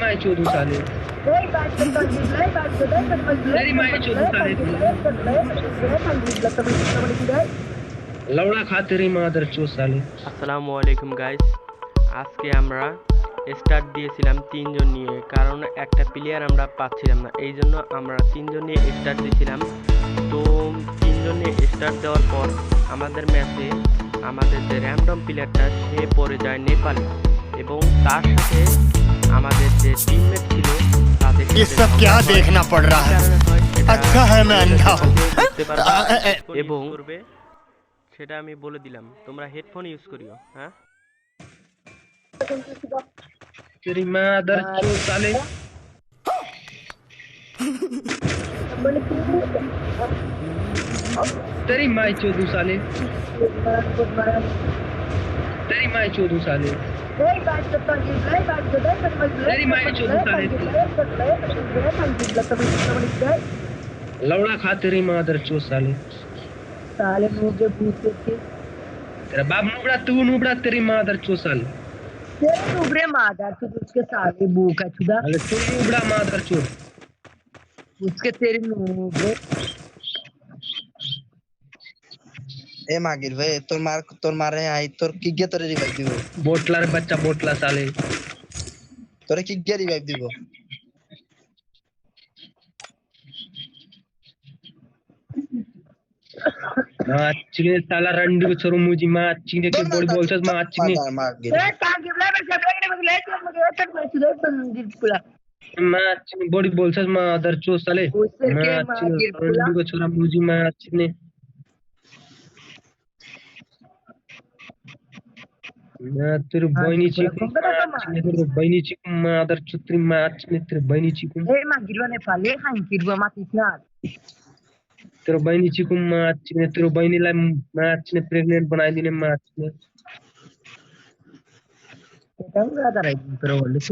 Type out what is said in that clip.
মায়ে চোদ্দ সালে লওড়া খাতেরি মাদার চোদ্দ সালে আসসালামু আলাইকুম গাইস আজকে আমরা স্টার্ট দিয়েছিলাম তিনজন নিয়ে কারণ একটা প্লেয়ার আমরা পাচ্ছিলাম না। এই জন্য আমরা তিনজন নিয়ে স্টার্ট দিয়েছিলাম। তো তিনজন নিয়ে স্টার্ট দেওয়ার পর আমাদের ম্যাচে আমাদের যে র্যান্ডম প্লেয়ারটা সে পড়ে যায় নেপালে। এবং তার সাথে আমাদের যে টিমমেট ছিল তাদের ये সাথে सब क्या ঝগড়া হয়। देखना पड़ रहा है কারণে হয় সেটা अच्छा है मैं अंधा हूँ বুঝতে পারবা। আ, এ, এ। এবং সেটা আমি বলে দিলাম তোমরা হেডফোন ইউজ করিও হ্যাঁ तेरी मादर चो साले तेरी माय चोदू साले तेरी माय चोदू साले। तेरी माँ की चोदू साले। लौड़ा खा तेरी मादर चो साले। साले के पूछते थे। तेरा बाप नुबड़ा तू नुबड़ा तेरी मादर चो साले। तेरे उबरे मादा तू उसके साले भूखा चुदा अरे तू नुबड़ा मादर चो उसके तेरे मुँह এ মাগির ভাই তোর মার তোর মারে আই তোর কি গিয়ে তোর রিভাইভ দিব बोटला रे बच्चा बोटला साले তোরে কি গিয়ে রিভাইভ দিব हाँ चिने साला रंडी को छोरो मुझी माँ चिने के बड़ी बोलछस माँ चिने মাগির ए कागे ब्ला बे सब लगे मगे ले मगे तक मैं चुदा बंदी पुला माँ चिने बड़ी बोलछस माँ अदर चो साले उसके माँ के चिने मागिर पुला रंडी को छोरा मुझी माँ तेरे बहनी चिकू माँ चिने तेरे बहनी चिकू माँ अदर चुत्री माँ चिने तेरे बहनी चिकू ए मागिर ने पाले हाँ किरवा मातिसना तेरे बहनी चिकू माँ चिने तेरे बहनी लाई माँ चिने प्रेग्नेंट बनाई दिने माँ चिने Kita nggak ada lagi terlalu,